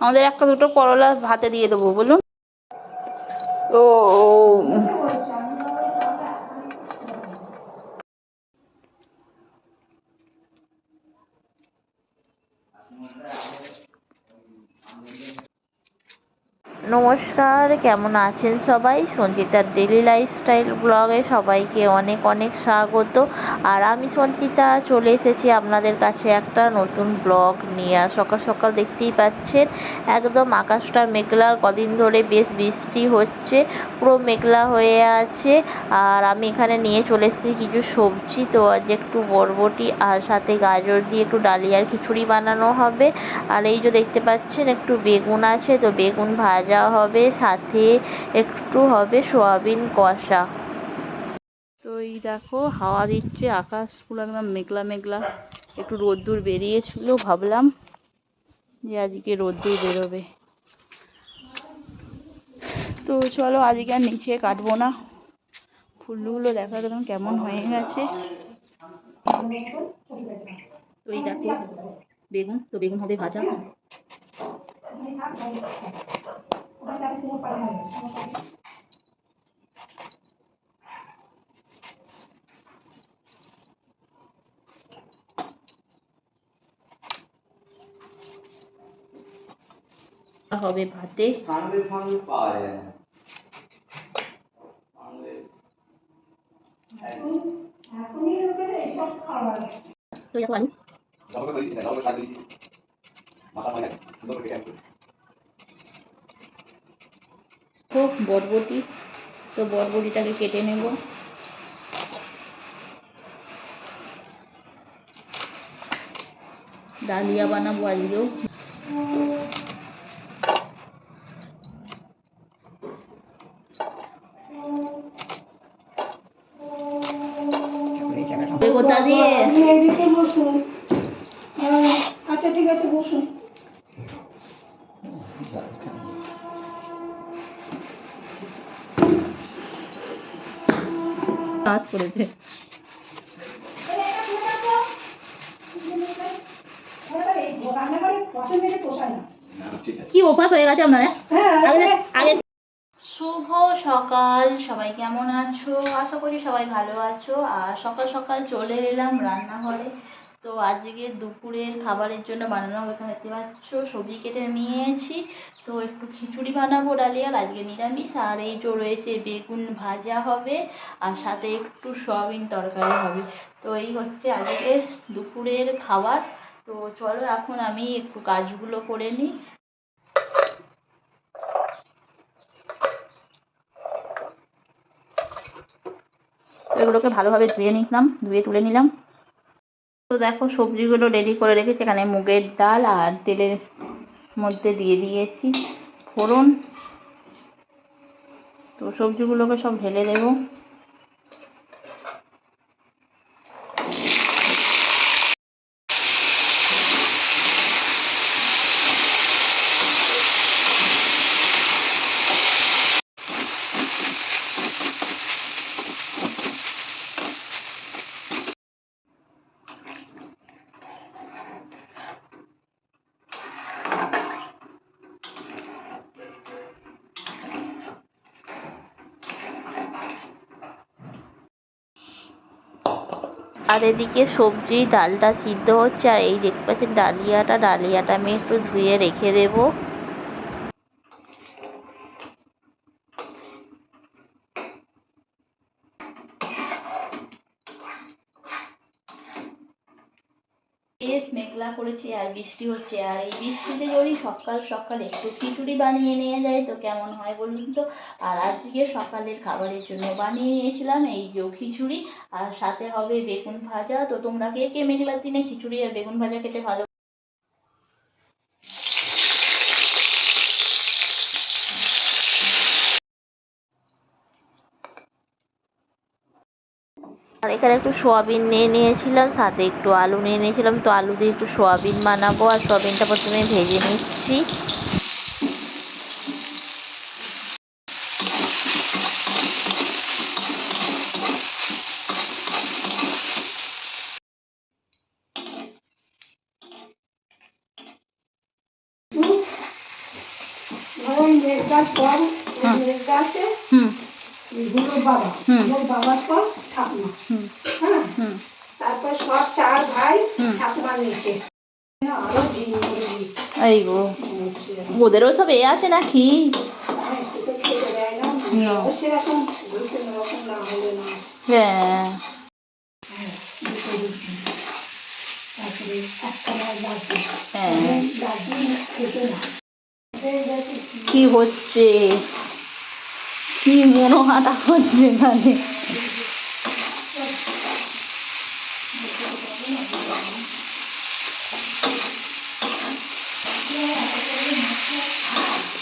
আমাদের একটা দুটো করলা ভাতে দিয়ে দেবো বলুন। তো নমস্কার, কেমন আছেন সবাই? সঞ্চিতার ডেলি লাইফস্টাইল ব্লগে সবাইকে অনেক অনেক স্বাগত। আর আমি সঞ্চিতা চলে এসেছি আপনাদের কাছে একটা নতুন ব্লগ নিয়ে। আর সকাল সকাল দেখতেই পাচ্ছেন, একদম আকাশটা মেঘলার কদিন ধরে বেশ বৃষ্টি হচ্ছে, পুরো মেঘলা হয়ে আছে। আর আমি এখানে নিয়ে চলে এসেছি কিছু সবজি। তো আজ একটু বরবটি আর সাথে গাজর দিয়ে একটু ডালিয়ার খিচুড়ি বানানো হবে। আর এই যে দেখতে পাচ্ছেন, একটু বেগুন আছে। তো বেগুন ভাজা হবে, সাথে একটু হবে সোয়াবিন কষা। তো এই দেখো, হাওয়া দিচ্ছে, আকাশ পুরো একদম মেঘলা মেঘলা। একটু রোদ্দুর বেরিয়েছিল, ভাবলাম যে আজকে রোদ্দুর বেরোবে। তো চলো, আজকে আর নিচে কাটবো না। ফুলগুলো দেখা গেলাম কেমন হয়ে গেছে। তো এই দেখো, বেগুন, তো বেগুন হবে ভাজা। হবে ভাতে সানডে ফান্ডে পাওয়া যায় না সানডে তো দেখো আলু ডবল করে দিচ্ছি না ডবল করে দিচ্ছি মাথা মাথা সুন্দর করে কেটে দেখো বরবটি। তো বরবটিটাকে কেটে নেব। ডালিয়া বানাবো আজকেও। কোথা দিয়ে? আচ্ছা ঠিক আছে বসুন। কাজ করেছে কি অভ্যাস হয়ে গেছে আপনার আগে শুভ সকাল, সবাই কেমন আছো? আশা করি সবাই ভালো আছো। আর সকাল সকাল চলে এলাম রান্নাঘরে। তো আজকে দুপুরের খাবারের জন্য বানানো হবে। এখানে দেখতে পাচ্ছ, সবজি কেটে নিয়েছি। তো একটু খিচুড়ি বানাবো ডালিয়ার আজকে নিরামিষ। আর এই যে রয়েছে বেগুন ভাজা হবে, আর সাথে একটু সয়াবিন তরকারি হবে। তো এই হচ্ছে আজকে দুপুরের খাবার। তো চলো এখন আমি একটু কাজগুলো করে নিই। এগুলোকে ভালোভাবে ধুয়ে নিলাম, ধুয়ে তুলে নিলাম। তো দেখো সবজিগুলো রেডি করে রেখেছি। এখানে মুগের ডাল আর তেলের মধ্যে দিয়ে দিয়েছি ফোড়ন। তো সবজিগুলোকে সব ঢেলে দেবো। আর এদিকে সবজি, ডালটা সিদ্ধ হচ্ছে, আর এই দেখতে পাচ্ছেন ডালিয়াটা ডালিয়াটা আমি একটু ধুয়ে রেখে দেবো। বেশ মেঘলা করেছে আর বৃষ্টি হচ্ছে। আর এই বৃষ্টিতে যদি সকাল সকাল একটু খিচুড়ি বানিয়ে নিয়ে যায়, তো কেমন হয় বলুন তো? আর আজকে সকালের খাবারের জন্য বানিয়ে নিয়েছিলাম এই যে খিচুড়ি। আর সাথে হবে বেগুন ভাজা। তো তোমরা কে কে মেঘলার দিনে খিচুড়ি আর বেগুন ভাজা খেতে ভালো আর এখানে একটু সোয়াবিন নিয়ে নিয়েছিলাম সাথে একটু আলু নিয়ে নিয়েছিলাম। তো আলু দিয়ে একটু সোয়াবিন বানাবো আর সোয়াবিনটা প্রথমে ভেজে নিচ্ছি। হুম। বাবা। বাবার পর ঠাকুমা। হ্যাঁ? তারপর সব চার ভাই ঠাকুমার নিচে আরও এই গো। ওদেরও সব এ আছে নাকি? হ্যাঁ। হ্যাঁ, হ্যাঁ। হয়ে? কি হচ্ছে? いいものがだもんじゃね。Yeah.